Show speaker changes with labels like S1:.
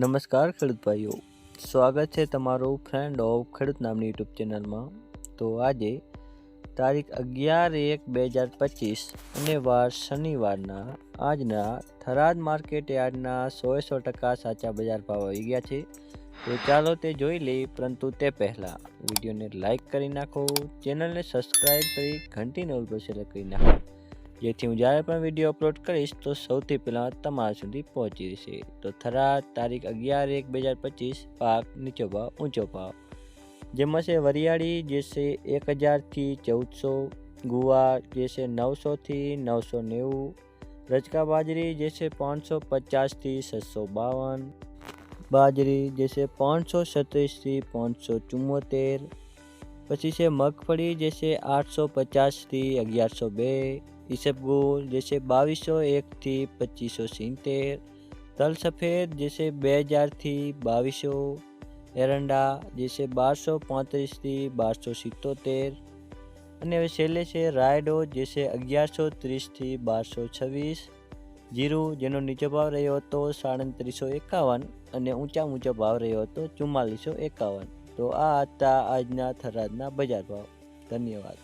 S1: નમસ્કાર ખેડૂત ભાઈઓ. સ્વાગત છે તમારું ફ્રેન્ડ ઓફ ખેડૂત નામની યુટ્યુબ ચેનલમાં. તો આજે તારીખ અગિયાર એક બે હજાર પચીસ અને વાર શનિવારના આજના થરાદ માર્કેટ યાર્ડના સોએ સો ટકા સાચા બજાર ભાવ આવી ગયા છે. તો ચાલો તે જોઈ લઈ પરંતુ તે પહેલાં વિડીયોને લાઇક કરી નાખો, ચેનલને સબસ્ક્રાઈબ કરી, ઘંટીને ઓલ પર સિલેક્ટ કરી નાખો. જેથી હું જ્યારે પણ વીડિયો અપલોડ કરીશ, તો સૌથી પહેલાં તમારા સુધી પહોંચી જશે. તો થરાદ, તારીખ અગિયાર એક બે હજાર પચીસ, પાક નીચો ભાવ, ઊંચો ભાવ. જેમાં છે વરિયાળી, જે છે એક હજારથી ચૌદસો, ગુવાર, જે છે નવસોથી નવસો નેવું, રજકા બાજરી, જે છે પાંચસો પચાસથી છસો બાવન, બાજરી, જે છે પાંચસો છત્રીસથી પાંચસો ચુમ્મોતેર પછી છે મગફળી, જે છે આઠસો પચાસથી અગિયારસો બે ઈસબગુલ જે છે બાવીસો એકથી પચીસો સિત્તેર, તલ સફેદ જે બે હજારથી બાવીસો, એરંડા જે છે બારસો પાંત્રીસથી બારસો સિત્તોતેર અને હવે છેલ્લે છે રાયડો જૈસે અગિયારસો ત્રીસથી બારસો છવ્વીસ. જીરું જેનો નીચો ભાવ રહ્યો હતો સાડત્રીસો એકાવન અને ઊંચા ઊંચો ભાવ રહ્યો હતો ચુમ્માલીસો એકાવન. તો આ હતા આજના થરાદના બજાર ભાવ. ધન્યવાદ.